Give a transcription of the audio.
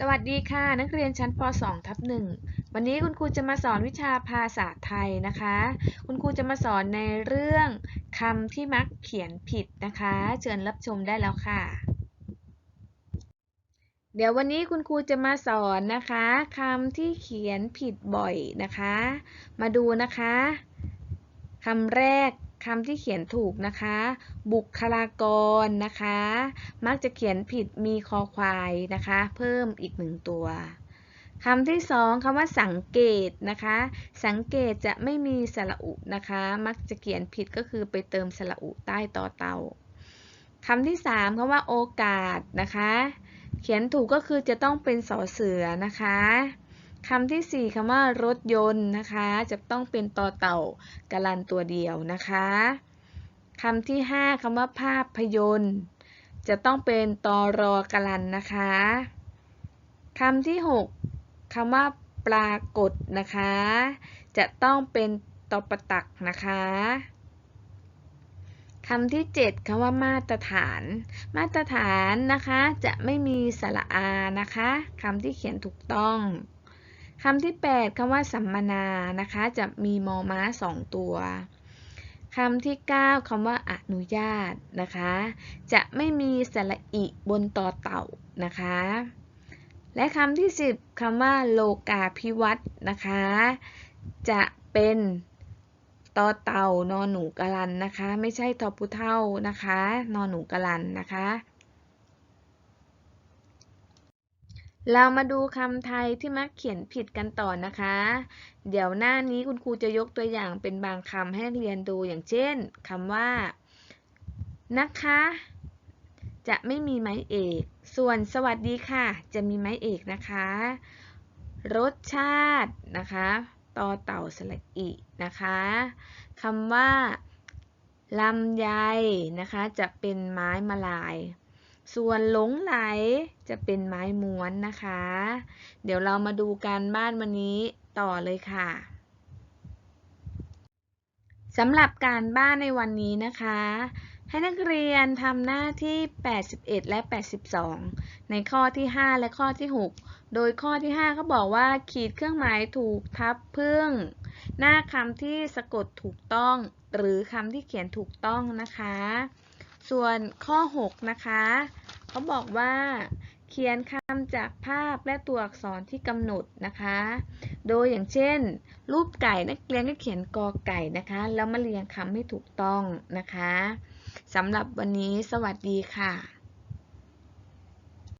สวัสดีค่ะ นักเรียนชั้นป .2 ทับ1วันนี้คุณครูจะมาสอนวิชาภาษาไทยนะคะ คุณครูจะมาสอนในเรื่องคำที่มักเขียนผิดนะคะ เชิญรับชมได้แล้วค่ะ เดี๋ยววันนี้คุณครูจะมาสอนนะคะคำที่เขียนผิดบ่อยนะคะ มาดูนะคะคำแรก คำที่เขียนถูกนะคะ บุคลากรนะคะ มักจะเขียนผิดมีคอควายนะคะ เพิ่มอีกหนึ่งตัวคำที่สองคำว่าสังเกตนะคะ สังเกตจะไม่มีสระอุนะคะ มักจะเขียนผิดก็คือไปเติมสระอุใต้ต่อเตาคำที่สามคำว่าโอกาสนะคะ เขียนถูกก็คือจะต้องเป็นสอเสือนะคะ คำที่ 4คำว่ารถยนต์นะคะ จะต้องเป็นต่อเต่ากลันตัวเดียวนะคะคำที่ 5คำว่าภาพยนตร์ จะต้องเป็นตอรอกลันนะคะคำที่ 6คำว่าปรากฏนะคะ จะต้องเป็นตอประตักนะคะคำที่ 7คำว่ามาตรฐาน มาตรฐานนะคะ จะไม่มีสระอานะคะคำที่เขียนถูกต้อง คำที่ 8คำว่าสัมมนานะคะ จะมีมอม้า 2 ตัวคำที่ 9คำว่าอนุญาตนะคะ จะไม่มีสระอิบนต่อเต่านะคะ และคำที่ 10คำว่าโลกาภิวัตนะคะ จะเป็นต่อเต่านอนหนูกะลันนะคะ ไม่ใช่ทอพุเท่านะคะ นอนหนูกะลันนะคะ เรามาดูคำไทยที่มักเขียนผิดกันต่อนะคะ เดี๋ยวหน้านี้คุณครูจะยกตัวอย่างเป็นบางคำให้นักเรียนดูอย่างเช่นคำว่า นะคะ จะไม่มีไม้เอก ส่วนสวัสดีค่ะ จะมีไม้เอกนะคะ รสชาตินะคะต่อเต่าสระอินะคะคำว่าลำไยนะคะ จะเป็นไม้มาลาย ส่วนหลงไหลจะเป็นไม้ม้วนนะคะ เดี๋ยวเรามาดูการบ้านวันนี้ต่อเลยค่ะสำหรับการบ้านในวันนี้นะคะ ให้นักเรียนทำหน้าที่ 81 และ 82 ในข้อที่ 5 และข้อที่ 6 โดยข้อที่5เขาบอกว่าขีดเครื่องหมายถูกทับพึ่ง หน้าคำที่สะกดถูกต้อง หรือคำที่เขียนถูกต้องนะคะ ส่วนข้อ 6 นะคะเขาบอกว่าเขียนคำจากภาพและตัวอักษรที่กำหนดนะคะ โดยอย่างเช่น รูปไก่นักเรียนก็เขียนกอไก่นะคะ แล้วมาเรียงคำให้ถูกต้องนะคะสำหรับวันนี้สวัสดีค่ะ